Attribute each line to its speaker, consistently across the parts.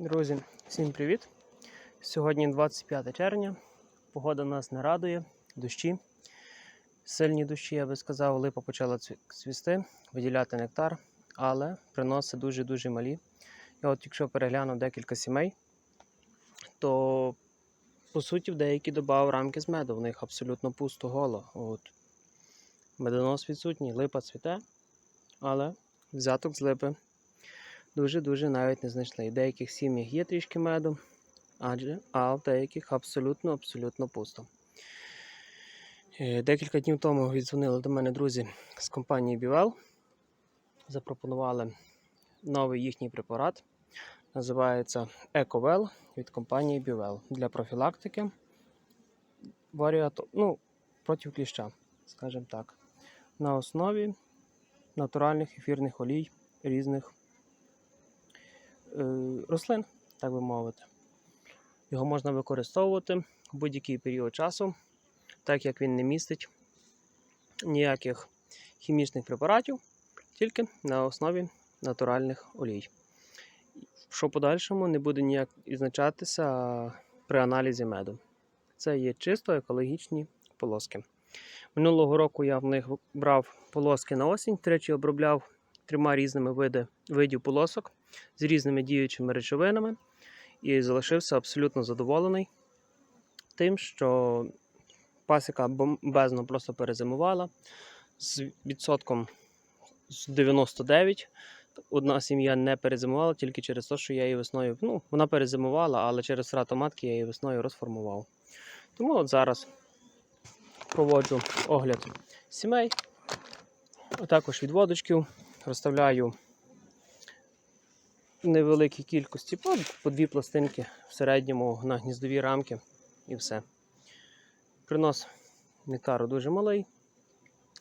Speaker 1: Друзі, всім привіт! Сьогодні 25 червня. Погода нас не радує, дощі. Сильні дощі, я би сказав, липа почала цвісти, виділяти нектар, але приноси дуже-дуже малі. Я от якщо переглянув декілька сімей, то по суті в деякі додав рамки з меду, в них абсолютно пусто голо. От. Медонос відсутній, липа цвіте, але взяток з липи дуже-дуже навіть не знайшли. В деяких сім'ях є трішки меду, адже, а в деяких абсолютно-абсолютно пусто. Е, Декілька днів тому віддзвонили до мене друзі з компанії Бівел. Запропонували новий їхній препарат. Називається Ековел від компанії Бівел для профілактики варіато... ну, проти кліща, скажімо так, на основі натуральних ефірних олій різних рослин, так би мовити. Його можна використовувати в будь-який період часу, так як він не містить ніяких хімічних препаратів, тільки на основі натуральних олій. Що в подальшому не буде ніяк відзначатися при аналізі меду. Це є чисто екологічні полоски. Минулого року я в них брав полоски на осінь, тричі обробляв трьома різними види, видів полосок з різними діючими речовинами і залишився абсолютно задоволений тим, що пасіка бомбезно просто перезимувала з відсотком з 99. Одна сім'я не перезимувала тільки через те, що я її весною. Ну, вона перезимувала, але через втрату матки я її весною розформував. Тому от зараз проводжу огляд сімей, а також відводочків, розставляю невеликій кількості, по, по дві пластинки в середньому на гніздові рамки і все. Принос нектару дуже малий,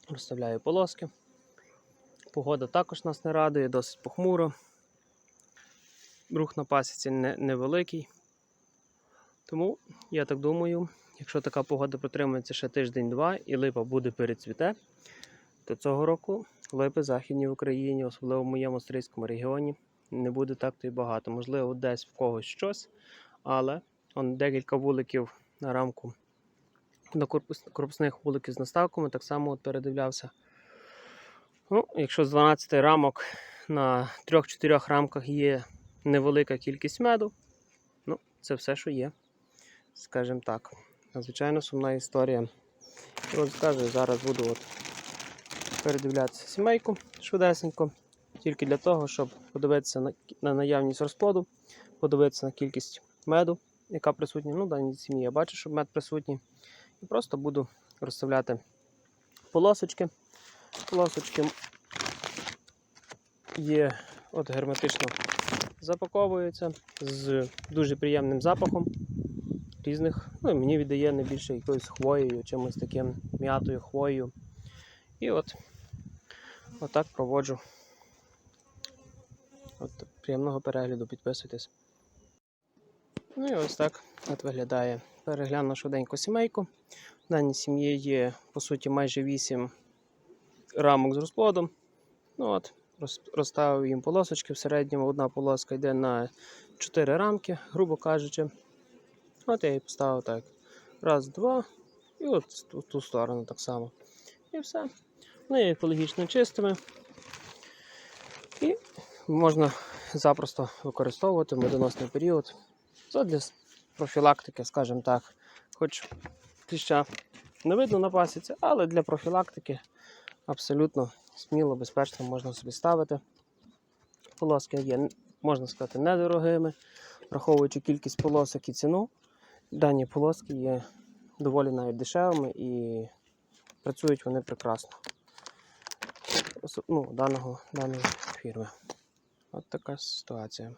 Speaker 1: розставляю полоски. Погода також нас не радує, досить похмуро. Рух на пасіці невеликий. Тому, я так думаю, якщо така погода протримається ще тиждень-два і липа буде перецвіте, то цього року липи західній в Україні, особливо в моєму стрийському регіоні, не буде так то й багато. Можливо, десь в когось щось, але он декілька вуликів на рамку на корпус, корпусних вуликів з наставками так само от передивлявся. Ну, Якщо з 12 рамок на 3-4 рамках є невелика кількість меду, ну, це все, що є, скажімо так. Надзвичайно сумна історія. І от скажу, зараз буду от передивлятися сімейку швидесенько, тільки для того, щоб подивитися на, на наявність розплоду, подивитися на кількість меду, яка присутня. Ну, в даній сім'ї я бачу, що мед присутній. І просто буду розставляти полосочки. Полосочки є от герметично запаковуються з дуже приємним запахом різних. Ну, мені віддає найбільше якоюсь хвоєю, чимось таким м'ятою хвоєю. І от отак проводжу. От приємного перегляду, підписуйтесь. Ну і ось так от виглядає. Перегляну швиденько сімейку. В даній сім'ї є, по суті, майже 8 рамок з розплодом. Ну от, розставив їм полосочки. В середньому одна полоска йде на 4 рамки, грубо кажучи. От я її поставив так. Раз, два. І от в ту сторону так само. І все. Є екологічно чистими. І можна запросто використовувати медоносний період. Задля с- профілактики, скажімо так. Хоч кліща не видно на пасіці, але для профілактики абсолютно сміло, безпечно можна собі ставити. Полоски є, можна сказати, недорогими, враховуючи кількість полосок і ціну. Дані полоски є доволі навіть дешевими і працюють вони прекрасно. Ну, даного, даної фірми. От така ситуація.